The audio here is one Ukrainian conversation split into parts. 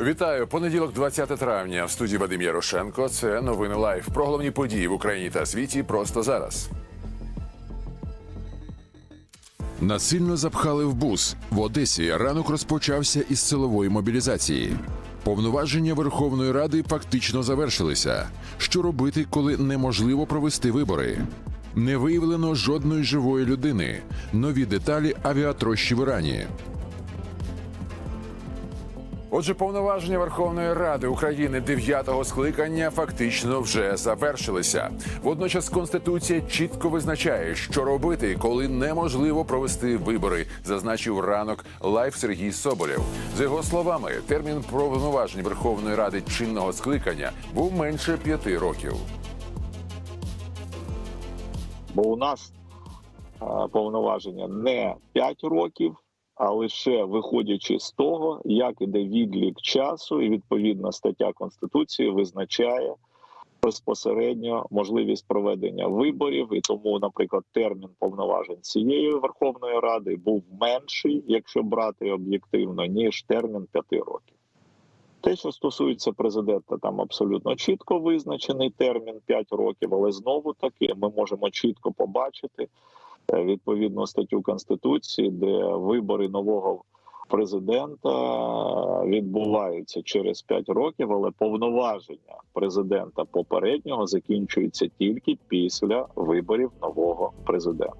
Вітаю. Понеділок, 20 травня. В студії Вадим Ярошенко. Це новини лайф. Про головні події в Україні та світі просто зараз. Насильно запхали в бус. В Одесі ранок розпочався із силової мобілізації. Повноваження Верховної Ради фактично завершилися. Що робити, коли неможливо провести вибори? Не виявлено жодної живої людини. Нові деталі авіатрощі в Ірані. Отже, повноваження Верховної Ради України дев'ятого скликання фактично вже завершилися. Водночас Конституція чітко визначає, що робити, коли неможливо провести вибори, зазначив ранок лайф Сергій Соболєв. За його словами, термін повноважень Верховної Ради чинного скликання був менше п'яти років. бо у нас повноваження не 5 років, а лише виходячи з того, як іде відлік часу, і відповідна стаття Конституції визначає безпосередньо можливість проведення виборів. І тому, наприклад, термін повноважень цієї Верховної Ради був менший, якщо брати об'єктивно, ніж термін 5 років. Те, що стосується президента, там абсолютно чітко визначений термін 5 років, але знову таки ми можемо чітко побачити відповідну статтю конституції, де вибори нового президента відбуваються через 5 років, але повноваження президента попереднього закінчуються тільки після виборів нового президента.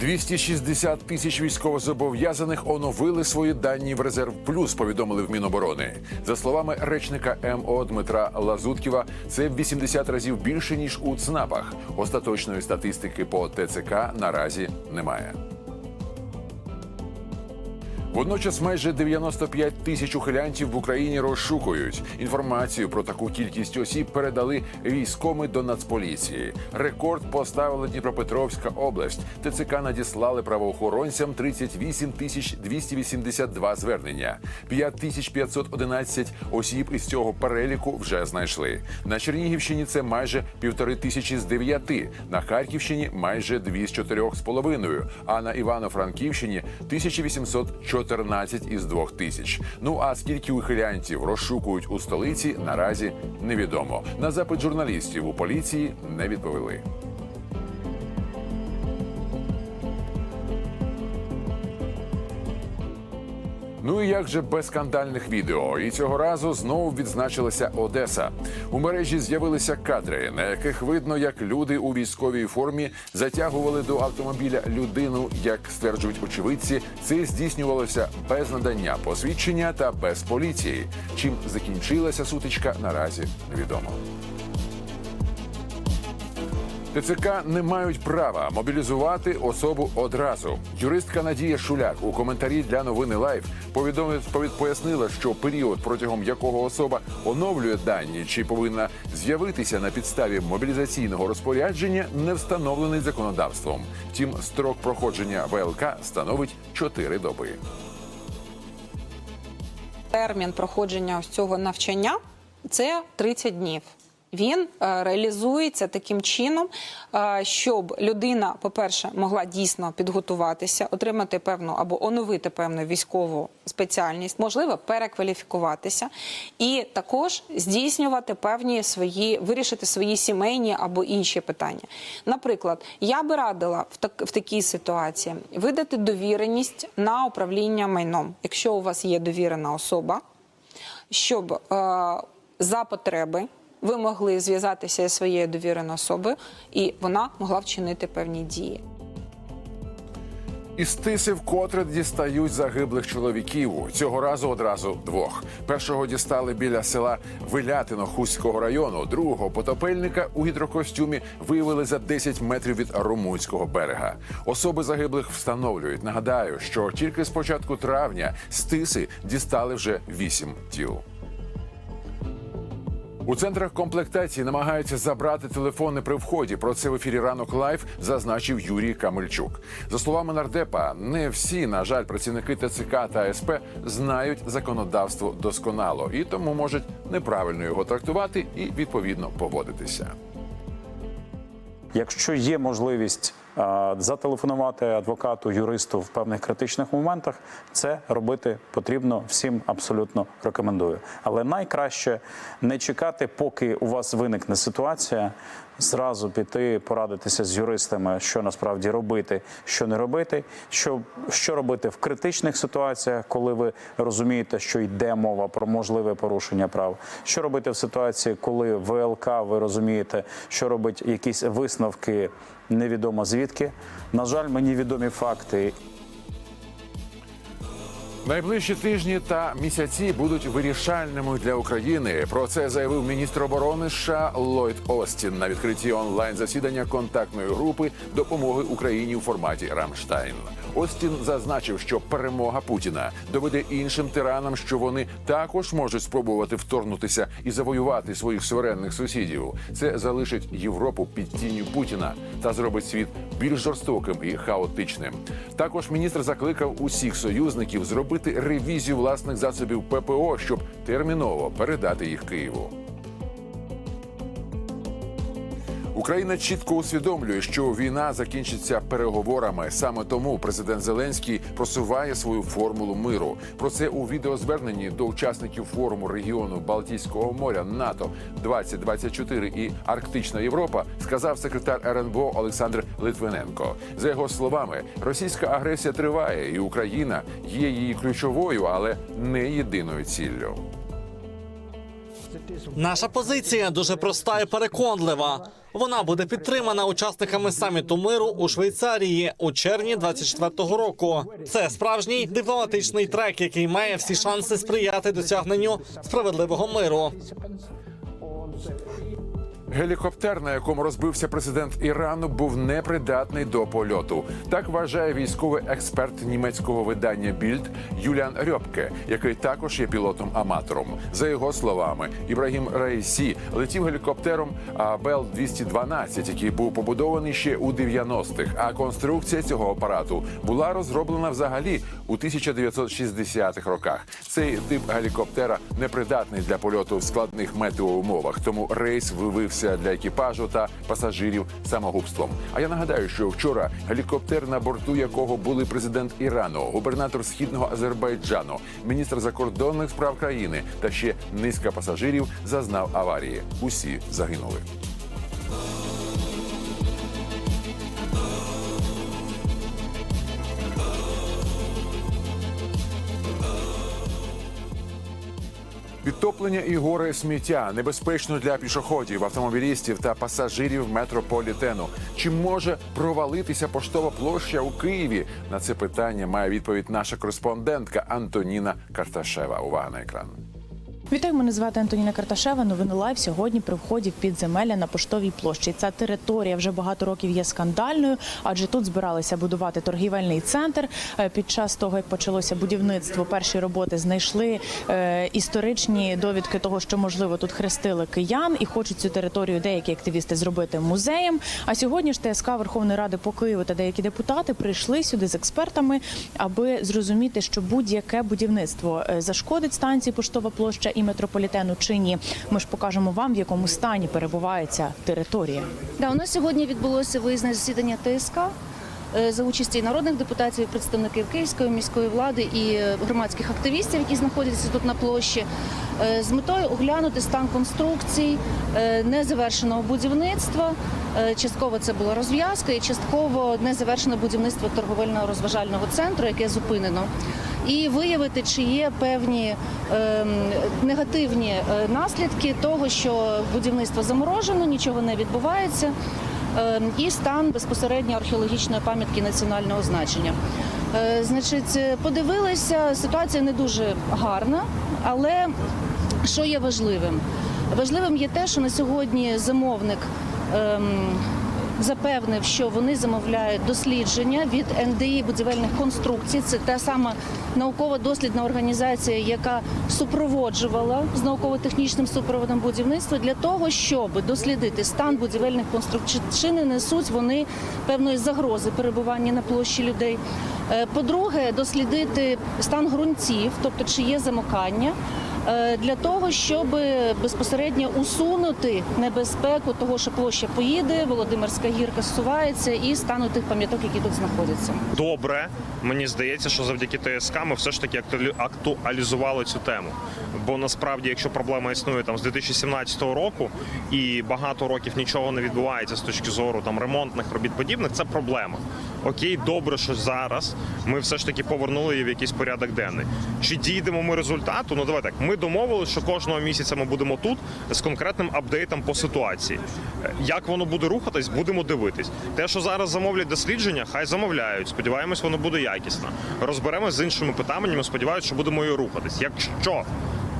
260 тисяч військовозобов'язаних оновили свої дані в резерв плюс. Повідомили в Міноборони. За словами речника МО Дмитра Лазутківа, це в 80 разів більше ніж у ЦНАПах. Остаточної статистики по ТЦК наразі немає. Водночас майже 95 тисяч ухилянтів в Україні розшукують. Інформацію про таку кількість осіб передали військоми до Нацполіції. Рекорд поставила Дніпропетровська область. ТЦК надіслали правоохоронцям 38 тисяч 282 звернення. 5511 осіб із цього переліку вже знайшли. На Чернігівщині це майже півтори тисячі з дев'яти. На Харківщині майже дві з чотирьох з половиною. А на Івано-Франківщині 1814 із двох тисяч. Ну а скільки ухилянтів розшукують у столиці, наразі невідомо. На запит журналістів у поліції не відповіли. Ну і як же без скандальних відео? І цього разу знову відзначилася Одеса. У мережі з'явилися кадри, на яких видно, як люди у військовій формі затягували до автомобіля людину. Як стверджують очевидці, це здійснювалося без надання посвідчення та без поліції. Чим закінчилася сутичка, наразі невідомо. ТЦК не мають права мобілізувати особу одразу. Юристка Надія Шуляк у коментарі для новини Лайф повідомив пояснила, що період, протягом якого особа оновлює дані чи повинна з'явитися на підставі мобілізаційного розпорядження, не встановлений законодавством. Втім, строк проходження ВЛК становить 4 доби. термін проходження ось цього навчання це 30 днів. Він е, реалізується таким чином, е, щоб людина, по-перше, могла дійсно підготуватися, отримати певну або оновити певну військову спеціальність, можливо, перекваліфікуватися, і також здійснювати певні свої, вирішити свої сімейні або інші питання. Наприклад, я би радила в, так, в такій ситуації видати довіреність на управління майном, якщо у вас є довірена особа, щоб е, за потреби ви могли зв'язатися зі своєю довіреною особою, і вона могла вчинити певні дії. Із тиси вкотре дістають загиблих чоловіків. Цього разу одразу двох. Першого дістали біля села Вилятино Хуського району. Другого потопельника у гідрокостюмі виявили за 10 метрів від румунського берега. Особи загиблих встановлюють. Нагадаю, що тільки з початку травня з тиси дістали вже вісім тіл. У центрах комплектації намагаються забрати телефони при вході. Про це в ефірі ранок лайф зазначив Юрій Камельчук. За словами нардепа, не всі, на жаль, працівники ТЦК та СП знають законодавство досконало і тому можуть неправильно його трактувати і відповідно поводитися. Якщо є можливість зателефонувати адвокату, юристу в певних критичних моментах. Це робити потрібно всім абсолютно рекомендую. Але найкраще не чекати, поки у вас виникне ситуація. Зразу піти порадитися з юристами, що насправді робити, що не робити, що, що робити в критичних ситуаціях, коли ви розумієте, що йде мова про можливе порушення прав. Що робити в ситуації, коли ВЛК ви розумієте, що робить якісь висновки невідомо звідки. На жаль, мені відомі факти, Найближчі тижні та місяці будуть вирішальними для України. Про це заявив міністр оборони США Ллойд Остін на відкритті онлайн засідання контактної групи допомоги Україні у форматі Рамштайн. Остін зазначив, що перемога Путіна доведе іншим тиранам, що вони також можуть спробувати вторгнутися і завоювати своїх суверенних сусідів. Це залишить Європу під тінню Путіна та зробить світ більш жорстоким і хаотичним. Також міністр закликав усіх союзників зробити ревізію власних засобів ППО, щоб терміново передати їх Києву. Україна чітко усвідомлює, що війна закінчиться переговорами. Саме тому президент Зеленський просуває свою формулу миру. Про це у відеозверненні до учасників форуму регіону Балтійського моря НАТО 2024 і Арктична Європа сказав секретар РНБО Олександр Литвиненко. За його словами, російська агресія триває, і Україна є її ключовою, але не єдиною ціллю. Наша позиція дуже проста і переконлива. Вона буде підтримана учасниками саміту миру у Швейцарії у червні 24-го року. Це справжній дипломатичний трек, який має всі шанси сприяти досягненню справедливого миру. Гелікоптер, на якому розбився президент Ірану, був непридатний до польоту. Так вважає військовий експерт німецького видання Більд Юліан Рьопке, який також є пілотом-аматором. За його словами, Ібрагім Раїсі летів гелікоптером Бел 212 який був побудований ще у 90-х. А конструкція цього апарату була розроблена взагалі у 1960-х роках. Цей тип гелікоптера непридатний для польоту в складних метеоумовах, тому рейс вивився для екіпажу та пасажирів самогубством. А я нагадаю, що вчора гелікоптер, на борту якого були президент Ірану, губернатор східного Азербайджану, міністр закордонних справ країни та ще низка пасажирів зазнав аварії. Усі загинули. Підтоплення і гори сміття небезпечно для пішоходів, автомобілістів та пасажирів метрополітену. Чи може провалитися поштова площа у Києві? На це питання має відповідь наша кореспондентка Антоніна Карташева. Увага на екран. Вітаю, мене звати Антоніна Карташева. Новини лайв сьогодні при вході в підземелля на поштовій площі. Ця територія вже багато років є скандальною, адже тут збиралися будувати торгівельний центр. Е, Під час того, як почалося будівництво, перші роботи знайшли е, історичні довідки того, що можливо тут хрестили киян і хочуть цю територію деякі активісти зробити музеєм. А сьогодні ж ТСК Верховної Ради по Києву та деякі депутати прийшли сюди з експертами, аби зрозуміти, що будь-яке будівництво е, зашкодить станції поштова площа і метрополітену чи ні. Ми ж покажемо вам, в якому стані перебувається територія. Да, у нас сьогодні відбулося виїзне засідання ТСК е, за участі народних депутатів, представників Київської міської влади і е, громадських активістів, які знаходяться тут на площі, е, з метою оглянути стан конструкцій е, незавершеного будівництва. Е, Частково це була розв'язка, і частково незавершене будівництво торговельного розважального центру, яке зупинено. І виявити, чи є певні ем, негативні е, наслідки того, що будівництво заморожено, нічого не відбувається, і стан безпосередньо археологічної пам'ятки національного значення. Е, Значить, е, подивилися, ситуація не дуже гарна, але що є важливим? Важливим є те, що на сьогодні замовник. Запевнив, що вони замовляють дослідження від НДІ будівельних конструкцій. Це та сама науково-дослідна організація, яка супроводжувала з науково-технічним супроводом будівництва для того, щоб дослідити стан будівельних конструкцій, чи не несуть вони певної загрози перебування на площі людей. Е, По-друге, дослідити стан ґрунтів, тобто чи є замокання. Е, для того, щоб безпосередньо усунути небезпеку того, що площа поїде, Володимирська гірка зсувається і стануть тих пам'яток, які тут знаходяться. добре. Мені здається, що завдяки ТСК ми все ж таки актуалі- актуалізували цю тему. Бо насправді, якщо проблема існує там з 2017 року і багато років нічого не відбувається з точки зору там ремонтних робіт подібних, це проблема. Окей, добре, що зараз ми все ж таки повернули її в якийсь порядок денний. Чи дійдемо ми результату? Ну давай так. Ми домовилися, що кожного місяця ми будемо тут з конкретним апдейтом по ситуації. Е, Як воно буде рухатись, будемо дивитись. Те, що зараз замовлять дослідження, хай замовляють. Сподіваємось, воно буде якісно. Розберемось з іншими питаннями. Сподіваюся, що будемо і рухатись. Якщо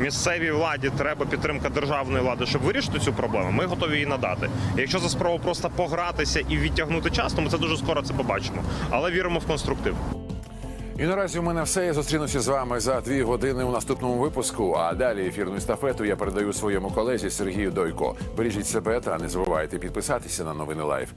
місцевій владі треба підтримка державної влади, щоб вирішити цю проблему, ми готові її надати. Якщо за справу просто погратися і відтягнути час, то ми це дуже скоро це побачимо. Але віримо в конструктив. І наразі у мене все. Я зустрінуся з вами за дві години у наступному випуску. А далі ефірну естафету я передаю своєму колезі Сергію Дойко. Бережіть себе та не забувайте підписатися на новини Лайф.